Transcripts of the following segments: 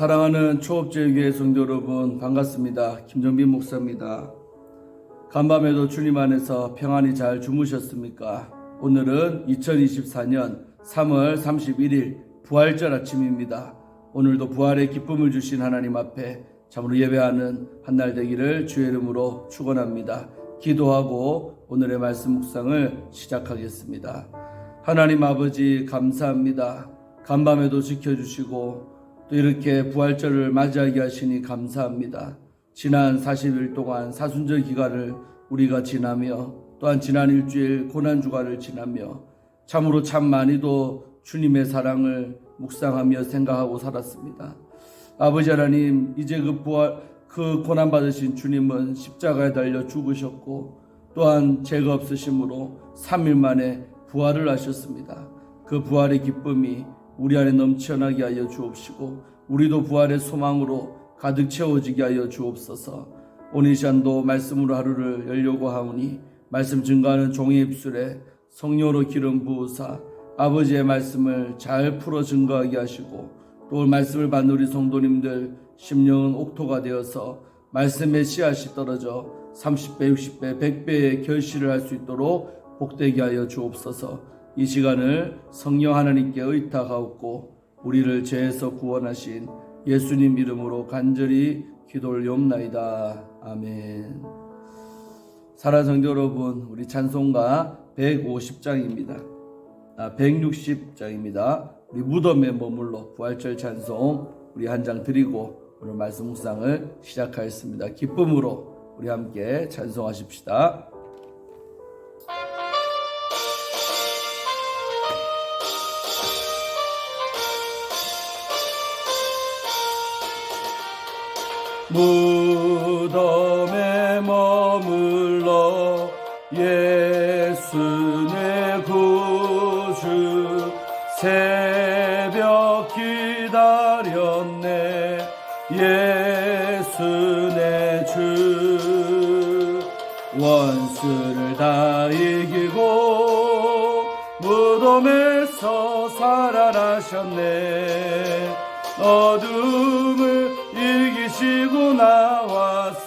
사랑하는 초업제교회 성도 여러분 반갑습니다. 김정빈 목사입니다. 간밤에도 주님 안에서 평안히 잘 주무셨습니까? 오늘은 2024년 3월 31일 부활절 아침입니다. 오늘도 부활의 기쁨을 주신 하나님 앞에 참으로 예배하는 한 날 되기를 주의 이름으로 축원합니다. 기도하고 오늘의 말씀 묵상을 시작하겠습니다. 하나님 아버지 감사합니다. 간밤에도 지켜주시고 또 이렇게 부활절을 맞이하게 하시니 감사합니다. 지난 40일 동안 사순절 기간을 우리가 지나며 또한 지난 일주일 고난 주간을 지나며 참으로 참 많이도 주님의 사랑을 묵상하며 생각하고 살았습니다. 아버지 하나님 이제 그 부활 그 고난 받으신 주님은 십자가에 달려 죽으셨고 또한 죄가 없으심으로 3일 만에 부활을 하셨습니다. 그 부활의 기쁨이 우리 안에 넘쳐나게 하여 주옵시고 우리도 부활의 소망으로 가득 채워지게 하여 주옵소서. 오늘 시간도 말씀으로 하루를 열려고 하오니 말씀 증거하는 종의 입술에 성령으로 기름 부으사 아버지의 말씀을 잘 풀어 증거하게 하시고 또 말씀을 받는 우리 성도님들 심령은 옥토가 되어서 말씀의 씨앗이 떨어져 30배, 60배, 100배의 결실을 할 수 있도록 복되게 하여 주옵소서. 이 시간을 성령 하나님께 의탁하옵고 우리를 죄에서 구원하신 예수님 이름으로 간절히 기도를 옵나이다. 아멘. 사랑 성도 여러분, 우리 찬송가 150장입니다. 아, 160장입니다. 우리 무덤에 머물러 부활절 찬송 우리 한 장 드리고 오늘 말씀 묵상을 시작하였습니다. 기쁨으로 우리 함께 찬송하십시다. 무덤에 머물러 예수 내 구주 새벽 기다렸네. 예수 내주. 원수를 다 이기고 무덤에서 살아나셨네. 이기시고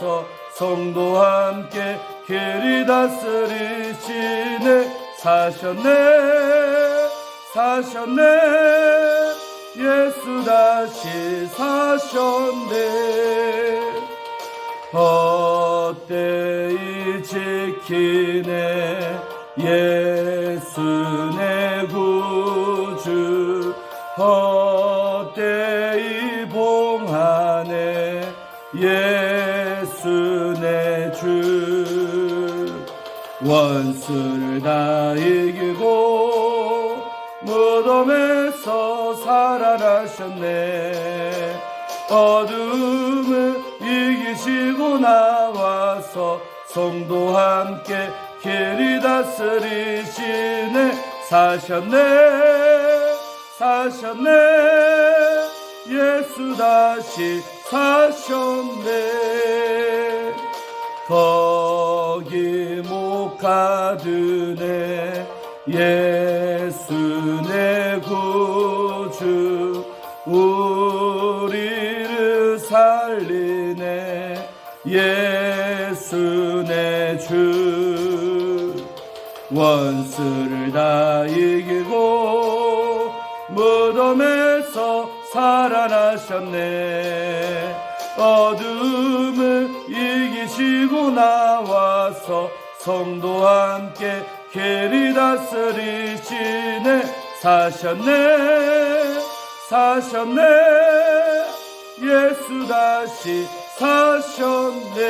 나와서 성도와 함께 길이 다스리시네. 사셨네 사셨네. 예수 다시 사셨네. 헛되이 지키네. 예수 내 구주. 헛되이 봉하네. 예수 원수를 다 이기고 무덤에서 살아나셨네. 어둠을 이기시고 나와서 성도와 함께 길이 다스리시네. 사셨네 사셨네. 예수 다시 사셨네. 거기 못 가드네 예수 내 구주 우리를 살리네 예수 내 주. 원수를 다 이기고 무덤에서 살아나셨네. 어둠을 이기시고 나와서 성도와 함께 길이 다스리시네 사셨네 사셨네. 예수 다시 사셨네.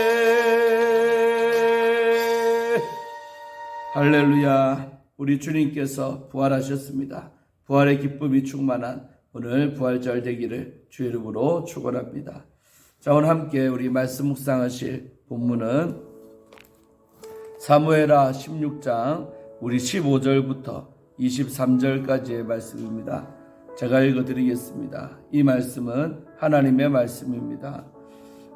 할렐루야. 우리 주님께서 부활하셨습니다. 부활의 기쁨이 충만한 오늘 부활절 되기를 주 이름으로 축원합니다. 자 오늘 함께 우리 말씀 묵상하실 본문은 사무에라 16장 우리 15절부터 23절까지의 말씀입니다. 제가 읽어 드리겠습니다. 이 말씀은 하나님의 말씀입니다.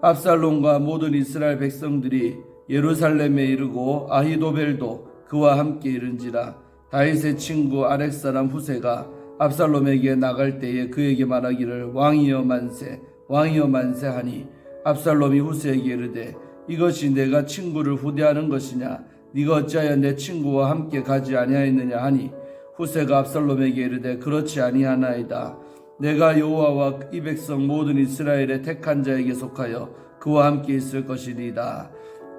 압살롬과 모든 이스라엘 백성들이 예루살렘에 이르고 아히도벨도 그와 함께 이른지라 다윗의 친구 아렉 사람 후세가 압살롬에게 나갈 때에 그에게 말하기를 왕이여 만세 왕이여 만세 하니 압살롬이 후세에게 이르되 이것이 내가 친구를 후대하는 것이냐? 네가 어찌하여 내 친구와 함께 가지 아니하였느냐 하니? 후세가 압살롬에게 이르되 그렇지 아니하나이다. 내가 여호와와 이 백성 모든 이스라엘의 택한 자에게 속하여 그와 함께 있을 것이니이다.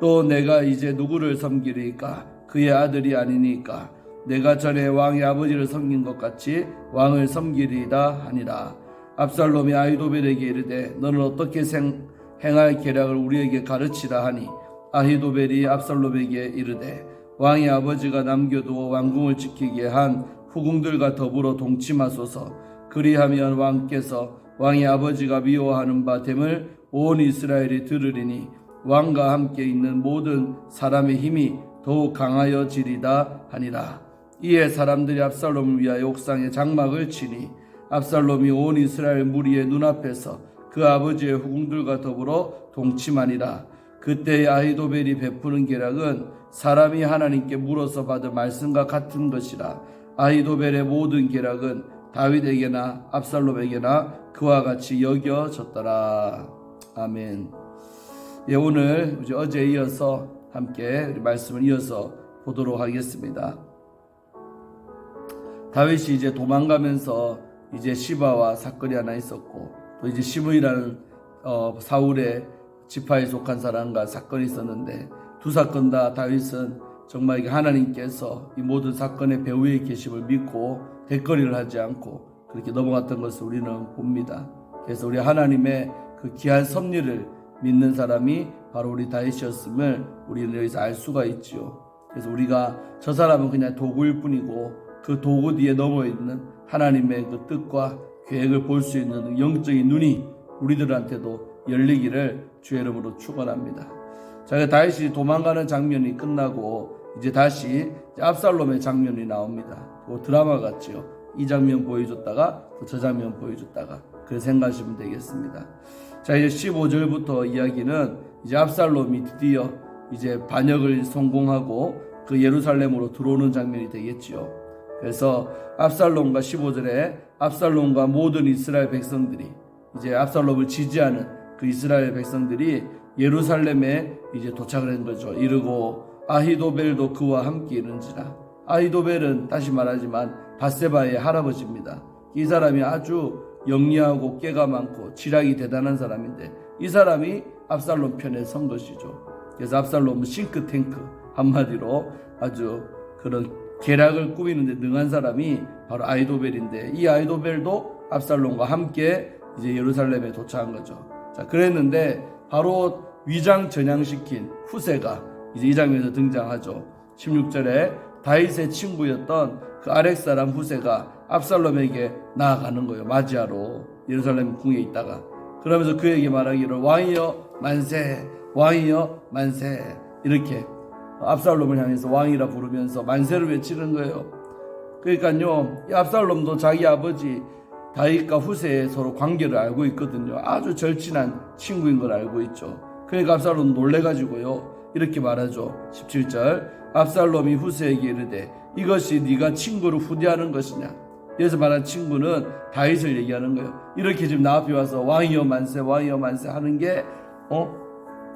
또 내가 이제 누구를 섬기리까? 그의 아들이 아니니까? 내가 전에 왕의 아버지를 섬긴 것 같이 왕을 섬기리이다 하니라. 압살롬이 아히도벨에게 이르되 너는 어떻게 생, 행할 계략을 우리에게 가르치라 하니 아히도벨이 압살롬에게 이르되 왕의 아버지가 남겨두어 왕궁을 지키게 한 후궁들과 더불어 동침하소서. 그리하면 왕께서 왕의 아버지가 미워하는 바 됨을 온 이스라엘이 들으리니 왕과 함께 있는 모든 사람의 힘이 더욱 강하여지리다 하니라. 이에 사람들이 압살롬을 위하여 옥상에 장막을 치니 압살롬이 온 이스라엘 무리의 눈앞에서 그 아버지의 후궁들과 더불어 동침하니라 그때 아히도벨이 베푸는 계략은 사람이 하나님께 물어서 받은 말씀과 같은 것이라 아히도벨의 모든 계략은 다윗에게나 압살롬에게나 그와 같이 여겨졌더라 아멘. 예, 오늘 이제 어제 이어서 함께 말씀을 이어서 보도록 하겠습니다. 다윗이 이제 도망가면서 이제 시바와 사건이 하나 있었고 또 이제 시므이라는 어, 사울의 지파에 속한 사람과 사건이 있었는데 두 사건 다 다윗은 정말 하나님께서 이 모든 사건의 배후에 계심을 믿고 대거리를 하지 않고 그렇게 넘어갔던 것을 우리는 봅니다. 그래서 우리 하나님의 그 귀한 섭리를 믿는 사람이 바로 우리 다윗이었음을 우리는 여기서 알 수가 있지요. 그래서 우리가 저 사람은 그냥 도구일 뿐이고 그 도구 뒤에 넘어 있는 하나님의 그 뜻과 계획을 볼 수 있는 영적인 눈이 우리들한테도 열리기를 주의 이름으로 축원합니다. 자, 다윗이 도망가는 장면이 끝나고 이제 다시 압살롬의 장면이 나옵니다. 그 드라마 같지요. 이 장면 보여줬다가 또저 장면 보여줬다가 그 생각하시면 되겠습니다. 자, 이제 15절부터 이야기는 이제 압살롬이 드디어 이제 반역을 성공하고 그 예루살렘으로 들어오는 장면이 되겠지요. 그래서 압살롬과 15절에 압살롬과 모든 이스라엘 백성들이 이제 압살롬을 지지하는 그 이스라엘 백성들이 예루살렘에 이제 도착을 한 거죠. 이르고 아히도벨도 그와 함께 이른지라. 아히도벨은 다시 말하지만 바세바의 할아버지입니다. 이 사람이 아주 영리하고 깨가 많고 지략이 대단한 사람인데 이 사람이 압살롬 편에 선 것이죠. 그래서 압살롬은 싱크탱크 한마디로 아주 그런 계략을 꾸미는데 능한 사람이 바로 아이도벨인데 이 아이도벨도 압살롬과 함께 이제 예루살렘에 도착한 거죠. 자, 그랬는데 바로 위장 전향시킨 후세가 이제 이 장면에서 등장하죠. 16절에 다윗의 친구였던 그 아렉 사람 후세가 압살롬에게 나아가는 거예요. 맞이하러 예루살렘 궁에 있다가 그러면서 그에게 말하기를 왕이여 만세 왕이여 만세 이렇게 압살롬을 향해서 왕이라 부르면서 만세를 외치는 거예요. 그러니까요, 이 압살롬도 자기 아버지 다윗과 후세의 서로 관계를 알고 있거든요. 아주 절친한 친구인 걸 알고 있죠. 그러니까 압살롬 놀래가지고요. 이렇게 말하죠. 17절 압살롬이 후세에게 이르되 이것이 네가 친구를 후대하는 것이냐. 여기서 말한 친구는 다윗을 얘기하는 거예요. 이렇게 지금 나 앞에 와서 왕이여 만세 왕이여 만세 하는 게 어?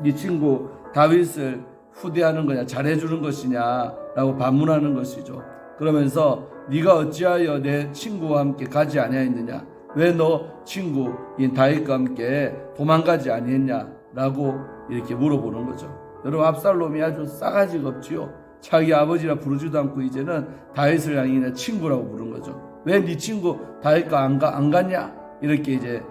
네 친구 다윗을 후대하는 거냐 잘해주는 것이냐라고 반문하는 것이죠. 그러면서 네가 어찌하여 내 친구와 함께 가지 아니하였느냐? 왜 너 친구인 다윗과 함께 도망가지 아니했냐라고 이렇게 물어보는 거죠. 여러분 압살롬이 아주 싸가지가 없지요. 자기 아버지라 부르지도 않고 이제는 다윗을 향해 내 친구라고 부른 거죠. 왜 네 친구 다윗과 안, 가, 안 갔냐? 이렇게 이제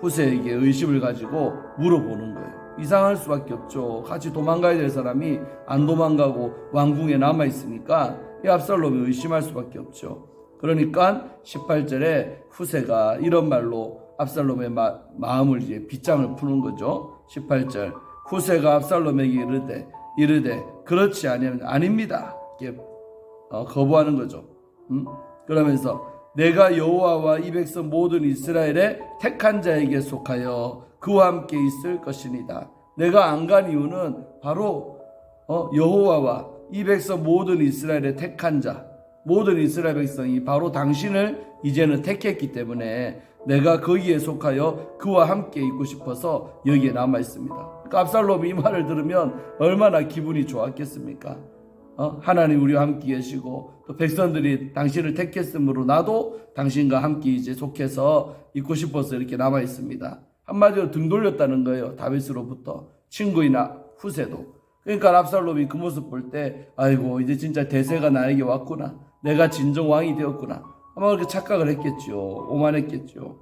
후세에게 의심을 가지고 물어보는 거예요. 이상할 수밖에 없죠. 같이 도망가야 될 사람이 안 도망가고 왕궁에 남아 있으니까 이 압살롬이 의심할 수밖에 없죠. 그러니까 18절에 후세가 이런 말로 압살롬의 마, 마음을 이제 빗장을 푸는 거죠. 18절 후세가 압살롬에게 이르되 이르되 그렇지 아니면 아닙니다. 이렇게 어, 거부하는 거죠. 음? 그러면서 내가 여호와와 이 백성 모든 이스라엘의 택한 자에게 속하여 그와 함께 있을 것이니다. 내가 안 간 이유는 바로 어, 여호와와 이 백성 모든 이스라엘의 택한 자, 모든 이스라엘 백성이 바로 당신을 이제는 택했기 때문에 내가 거기에 속하여 그와 함께 있고 싶어서 여기에 남아 있습니다. 압살롬이 이 말을 들으면 얼마나 기분이 좋았겠습니까? 어? 하나님 우리와 함께 계시고 또 백성들이 당신을 택했으므로 나도 당신과 함께 이제 속해서 있고 싶어서 이렇게 남아 있습니다. 한마디로 등 돌렸다는 거예요. 다윗으로부터 친구이나 후세도. 그러니까 압살롬이 그 모습 볼 때 아이고 이제 진짜 대세가 나에게 왔구나. 내가 진정 왕이 되었구나. 아마 그렇게 착각을 했겠죠. 오만했겠죠.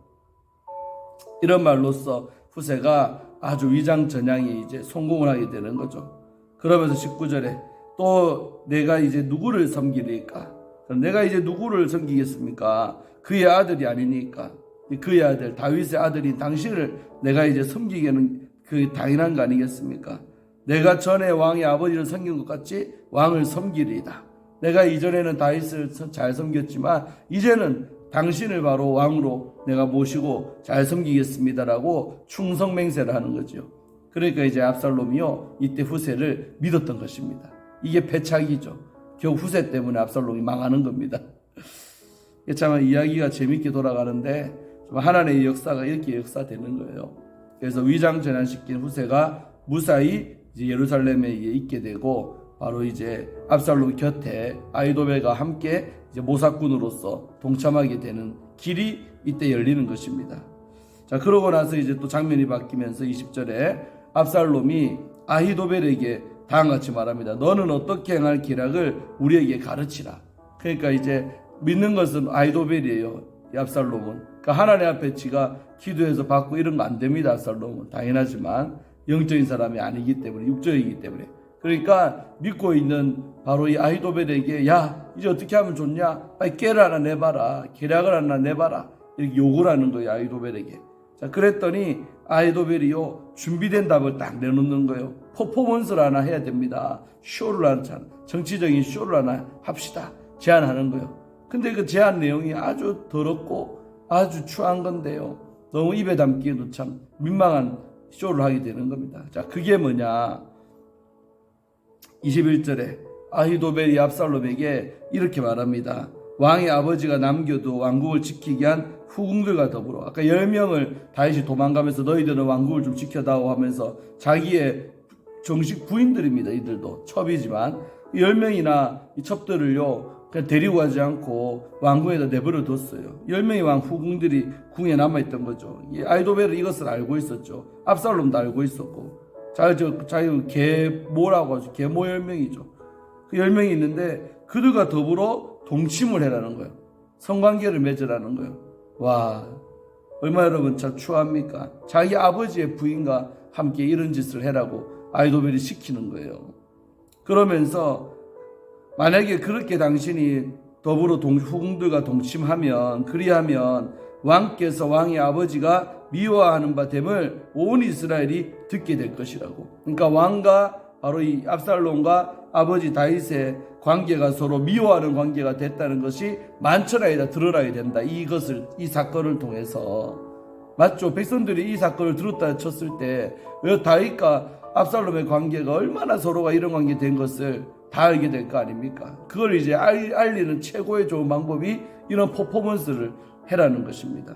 이런 말로써 후세가 아주 위장전향에 이제 성공을 하게 되는 거죠. 그러면서 19절에 또 내가 이제 누구를 섬기리까? 내가 이제 누구를 섬기겠습니까? 그의 아들이 아니니까. 그의 아들, 다윗의 아들인 당신을 내가 이제 섬기기에는 그 당연한 거 아니겠습니까? 내가 전에 왕의 아버지를 섬긴 것 같이 왕을 섬기리이다. 내가 이전에는 다윗을 잘 섬겼지만 이제는 당신을 바로 왕으로 내가 모시고 잘 섬기겠습니다라고 충성맹세를 하는 거죠. 그러니까 이제 압살롬이요 이때 후세를 믿었던 것입니다. 이게 패착이죠. 결국 후세 때문에 압살롬이 망하는 겁니다. 참 이야기가 재밌게 돌아가는데 좀 하나님의 역사가 이렇게 역사되는 거예요. 그래서 위장 전환시킨 후세가 무사히 예루살렘에 있게 되고 바로 이제 압살롬 곁에 아이도벨과 함께 모사꾼으로서 동참하게 되는 길이 이때 열리는 것입니다. 자, 그러고 나서 이제 또 장면이 바뀌면서 20절에 압살롬이 아히도벨에게 다음같이 말합니다. 너는 어떻게 행할 기락을 우리에게 가르치라. 그러니까 이제 믿는 것은 아이도벨이에요. 이 압살롬은. 그러니까 하나님 앞에 지가 기도해서 받고 이런 거 안 됩니다. 압살롬은. 당연하지만 영적인 사람이 아니기 때문에 육적이기 때문에. 그러니까 믿고 있는 바로 이 아히도벨에게 야 이제 어떻게 하면 좋냐? 빨리 깨를 하나 내봐라. 계략을 하나 내봐라. 이렇게 요구를 하는 거예요. 아히도벨에게. 자 그랬더니 아히도벨이요 준비된 답을 딱 내놓는 거예요. 퍼포먼스를 하나 해야 됩니다. 쇼를 하나 정치적인 쇼를 하나 합시다. 제안하는 거예요. 근데 그 제안 내용이 아주 더럽고 아주 추한 건데요. 너무 입에 담기에도 참 민망한 쇼를 하게 되는 겁니다. 자, 그게 뭐냐? 21절에 아히도벨이 압살롬에게 이렇게 말합니다. 왕의 아버지가 남겨도 왕국을 지키기 위한 후궁들과 더불어 아까 10명을 다윗이 도망가면서 너희들은 왕국을 좀 지켜다오 하면서 자기의 정식 부인들입니다. 이들도 첩이지만 10명이나 이 첩들을요 데리고 가지 않고 왕궁에다 내버려 뒀어요. 10명의 왕 후궁들이 궁에 남아있던 거죠. 이 아이도벨은 이것을 알고 있었죠. 압살롬도 알고 있었고 자, 저, 자유 계모라고 하죠. 계모 10명이죠. 그 10명이 있는데 그들과 더불어 동침을 해라는 거예요. 성관계를 맺으라는 거예요. 와, 얼마나 여러분 참 추합니까? 자기 아버지의 부인과 함께 이런 짓을 해라고 아이도벨이 시키는 거예요. 그러면서 만약에 그렇게 당신이 더불어 동, 후궁들과 동침하면 그리하면 왕께서 왕의 아버지가 미워하는 바 됨을 온 이스라엘이 듣게 될 것이라고. 그러니까 왕과 바로 이 압살롬과 아버지 다윗의 관계가 서로 미워하는 관계가 됐다는 것이 만천하에다 드러나야 된다. 이것을 이 사건을 통해서 맞죠? 백성들이 이 사건을 들었다 쳤을 때 다윗과 압살롬의 관계가 얼마나 서로가 이런 관계 된 것을 다 알게 될 거 아닙니까? 그걸 이제 알, 알리는 최고의 좋은 방법이 이런 퍼포먼스를 해라는 것입니다.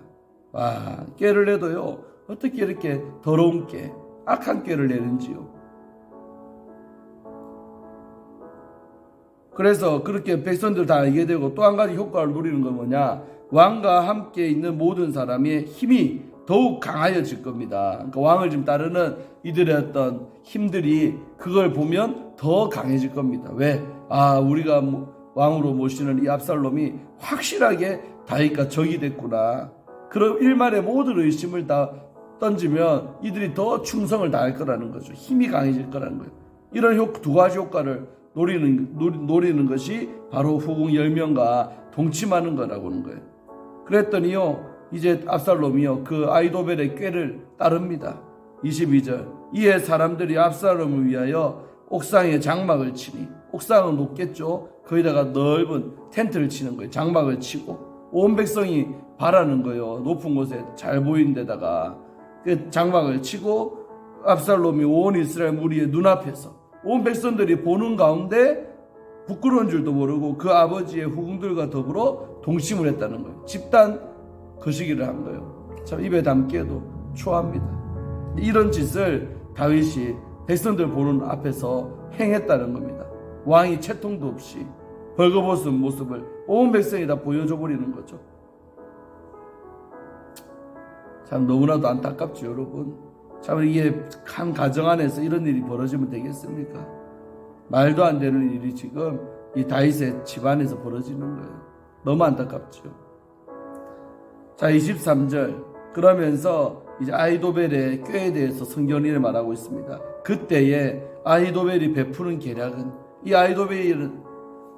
와, 깨를 내도요, 어떻게 이렇게 더러운 깨, 악한 깨를 내는지요. 그래서 그렇게 백성들 다 알게 되고 또 한 가지 효과를 누리는 건 뭐냐? 왕과 함께 있는 모든 사람의 힘이 더욱 강하여질 겁니다. 그러니까 왕을 좀 따르는 이들의 어떤 힘들이 그걸 보면 더 강해질 겁니다. 왜? 아, 우리가 왕으로 모시는 이 압살롬이 확실하게 다윗과 적이 됐구나. 그럼 일말의 모든 의심을 다 던지면 이들이 더 충성을 다할 거라는 거죠. 힘이 강해질 거라는 거예요. 이런 효, 두 가지 효과를 노리는, 노리 는 것이 바로 후궁 10명과 동침하는 거라고 하는 거예요. 그랬더니요, 이제 압살롬이요, 그 아이도벨의 꾀를 따릅니다. 22절. 이에 사람들이 압살롬을 위하여 옥상에 장막을 치니, 옥상은 높겠죠? 거기다가 넓은 텐트를 치는 거예요. 장막을 치고. 온 백성이 바라는 거예요. 높은 곳에 잘 보이는 데다가. 그 장막을 치고, 압살롬이 온 이스라엘 무리의 눈앞에서 온 백성들이 보는 가운데 부끄러운 줄도 모르고 그 아버지의 후궁들과 더불어 동침을 했다는 거예요. 집단 거시기를 한 거예요. 참 입에 담기에도 추합니다. 이런 짓을 다윗이 백성들 보는 앞에서 행했다는 겁니다. 왕이 채통도 없이 벌거벗은 모습을 온 백성이 다 보여줘 버리는 거죠. 참 너무나도 안타깝죠, 여러분. 참 이게 한 가정 안에서 이런 일이 벌어지면 되겠습니까? 말도 안 되는 일이 지금 이 다윗의 집안에서 벌어지는 거예요. 너무 안타깝죠. 자, 23절. 그러면서 이제 아이도벨의 꾀에 대해서 성경이 말하고 있습니다. 그때에 아이도벨이 베푸는 계략은 이 아이도벨이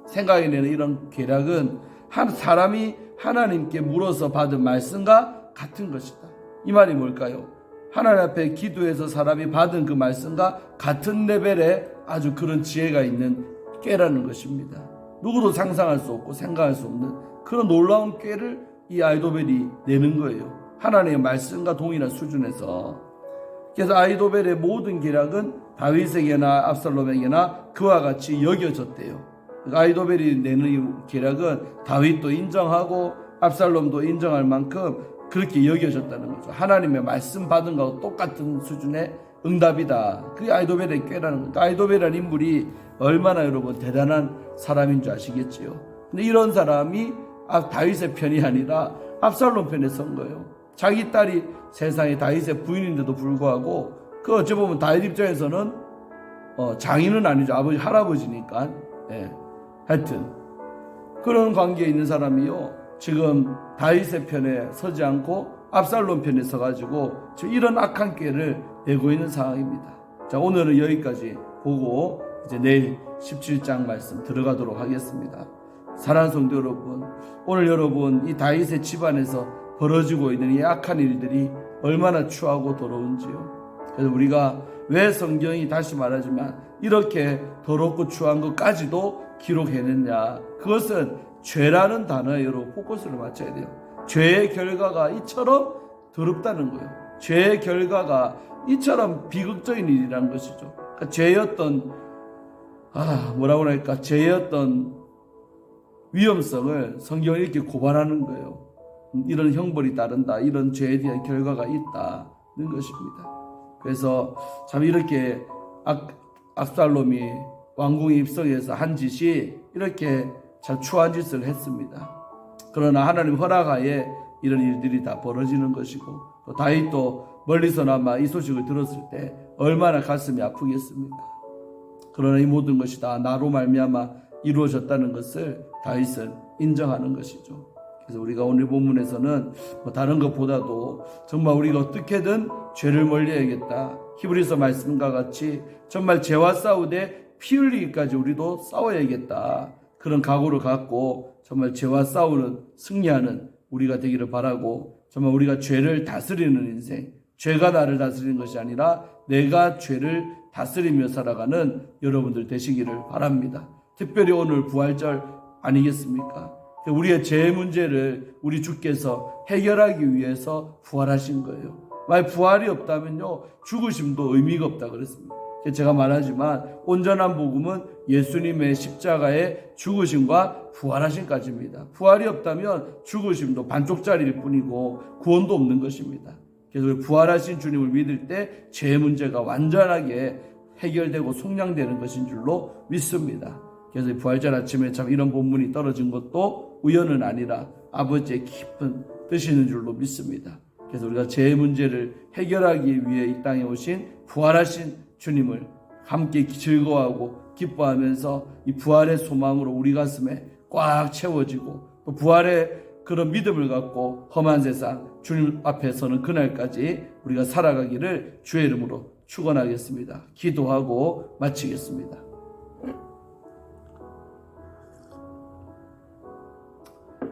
생각해내는 이런 계략은 한 사람이 하나님께 물어서 받은 말씀과 같은 것이다. 이 말이 뭘까요? 하나님 앞에 기도해서 사람이 받은 그 말씀과 같은 레벨의 아주 그런 지혜가 있는 꾀라는 것입니다. 누구도 상상할 수 없고 생각할 수 없는 그런 놀라운 꾀를 이 아이도벨이 내는 거예요. 하나님의 말씀과 동일한 수준에서. 그래서 아이도벨의 모든 계략은 다윗에게나 압살롬에게나 그와 같이 여겨졌대요. 아이도벨이 내는 이 계략은 다윗도 인정하고 압살롬도 인정할 만큼 그렇게 여겨졌다는 거죠. 하나님의 말씀 받은 것과 똑같은 수준의 응답이다. 그게 아이도벨의 꾀라는 거죠. 아이도벨이라는 인물이 얼마나 여러분 대단한 사람인 줄 아시겠지요. 근데 이런 사람이 아, 다윗의 편이 아니라 압살롬 편에 선 거예요. 자기 딸이 세상에 다윗의 부인인데도 불구하고 그 어찌 보면 다윗 입장에서는 어, 장인은 아니죠. 아버지 할아버지니까. 예. 하여튼 그런 관계에 있는 사람이요. 지금 다윗의 편에 서지 않고 압살롬 편에 서가지고 이런 악한 꾀를 내고 있는 상황입니다. 자 오늘은 여기까지 보고 이제 내일 17장 말씀 들어가도록 하겠습니다. 사랑하는 성도 여러분, 오늘 여러분 이 다윗의 집안에서 벌어지고 있는 이 악한 일들이 얼마나 추하고 더러운지요. 그래서 우리가 왜 성경이 다시 말하지만 이렇게 더럽고 추한 것까지도 기록해냈냐? 그것은 죄라는 단어에 여러분 포커스를 맞춰야 돼요. 죄의 결과가 이처럼 더럽다는 거예요. 죄의 결과가 이처럼 비극적인 일이라는 것이죠. 그러니까 죄였던 아 뭐라고 할까 죄였던 위험성을 성경이 이렇게 고발하는 거예요. 이런 형벌이 따른다. 이런 죄에 대한 결과가 있다는 것입니다. 그래서 참 이렇게 악, 압살롬이 왕궁에 입성해서 한 짓이 이렇게 참 추한 짓을 했습니다. 그러나 하나님 허락하에 이런 일들이 다 벌어지는 것이고 또 다윗도 멀리서나마 이 소식을 들었을 때 얼마나 가슴이 아프겠습니까? 그러나 이 모든 것이 다 나로 말미암아 이루어졌다는 것을 다윗은 인정하는 것이죠. 그래서 우리가 오늘 본문에서는 뭐 다른 것보다도 정말 우리가 어떻게든 죄를 멀리해야겠다. 히브리서 말씀과 같이 정말 죄와 싸우되 피 흘리기까지 우리도 싸워야겠다. 그런 각오를 갖고 정말 죄와 싸우는 승리하는 우리가 되기를 바라고 정말 우리가 죄를 다스리는 인생, 죄가 나를 다스리는 것이 아니라 내가 죄를 다스리며 살아가는 여러분들 되시기를 바랍니다. 특별히 오늘 부활절 아니겠습니까? 우리의 죄 문제를 우리 주께서 해결하기 위해서 부활하신 거예요. 만약 부활이 없다면요, 죽으심도 의미가 없다 그랬습니다. 제가 말하지만 온전한 복음은 예수님의 십자가의 죽으심과 부활하심까지입니다. 부활이 없다면 죽으심도 반쪽짜리일 뿐이고 구원도 없는 것입니다. 그래서 부활하신 주님을 믿을 때 죄 문제가 완전하게 해결되고 속량되는 것인 줄로 믿습니다. 그래서 부활절 아침에 참 이런 본문이 떨어진 것도 우연은 아니라 아버지의 깊은 뜻이는 줄로 믿습니다. 그래서 우리가 죄 문제를 해결하기 위해 이 땅에 오신 부활하신 주님을 함께 즐거워하고 기뻐하면서 이 부활의 소망으로 우리 가슴에 꽉 채워지고 또 부활의 그런 믿음을 갖고 험한 세상 주님 앞에서는 그날까지 우리가 살아가기를 주의 이름으로 축원하겠습니다. 기도하고 마치겠습니다.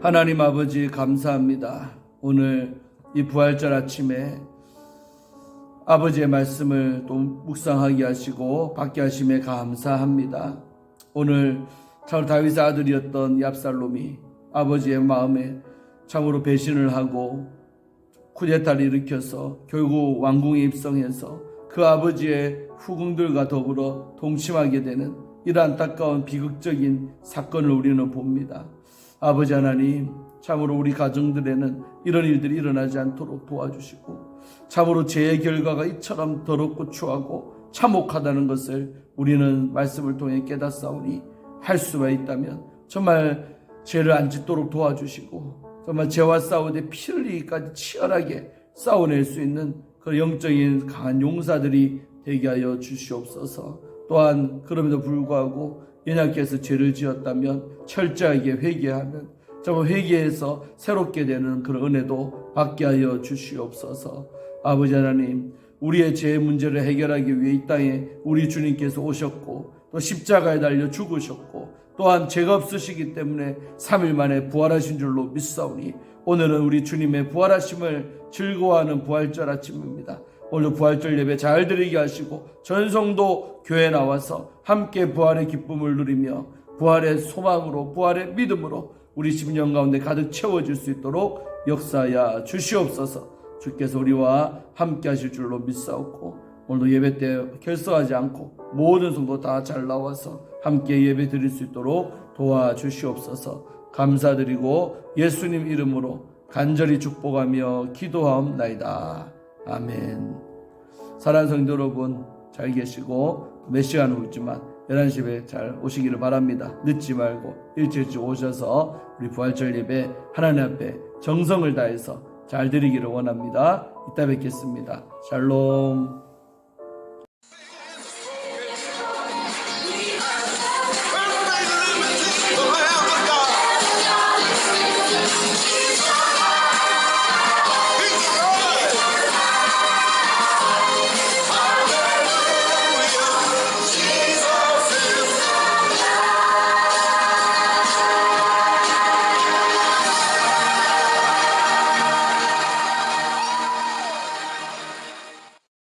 하나님 아버지 감사합니다. 오늘 이 부활절 아침에 아버지의 말씀을 또 묵상하게 하시고 받게 하심에 감사합니다. 오늘 참 다윗의 아들이었던 얍살롬이 아버지의 마음에 참으로 배신을 하고 쿠데타를 일으켜서 결국 왕궁에 입성해서 그 아버지의 후궁들과 더불어 동침하게 되는 이런 안타까운 비극적인 사건을 우리는 봅니다. 아버지 하나님, 참으로 우리 가정들에는 이런 일들이 일어나지 않도록 도와주시고, 참으로 죄의 결과가 이처럼 더럽고 추하고 참혹하다는 것을 우리는 말씀을 통해 깨닫사오니 할 수가 있다면 정말 죄를 안 짓도록 도와주시고 정말 죄와 싸우되 피 흘리기까지 치열하게 싸워낼 수 있는 그 영적인 강한 용사들이 되게 하여 주시옵소서. 또한 그럼에도 불구하고 연약해서 죄를 지었다면 철저하게 회개하는 정말 회개해서 새롭게 되는 그런 은혜도 받게 하여 주시옵소서. 아버지 하나님, 우리의 죄 문제를 해결하기 위해 이 땅에 우리 주님께서 오셨고 또 십자가에 달려 죽으셨고 또한 죄가 없으시기 때문에 3일 만에 부활하신 줄로 믿사오니 오늘은 우리 주님의 부활하심을 즐거워하는 부활절 아침입니다. 오늘 부활절 예배 잘 드리게 하시고 전성도 교회 나와서 함께 부활의 기쁨을 누리며 부활의 소망으로 부활의 믿음으로 우리 심령 가운데 가득 채워질 수 있도록 역사야 주시옵소서. 주께서 우리와 함께 하실 줄로 믿사옵고 오늘도 예배 때 결석하지 않고 모든 성도 다 잘 나와서 함께 예배 드릴 수 있도록 도와주시옵소서 감사드리고 예수님 이름으로 간절히 축복하며 기도하옵나이다. 아멘. 사랑하는 성도 여러분 잘 계시고 몇 시간 후지만 11시 에 잘 오시기를 바랍니다. 늦지 말고 일찍 오셔서 우리 부활절 예배 하나님 앞에 정성을 다해서 잘 드리기를 원합니다. 이따 뵙겠습니다. 샬롬.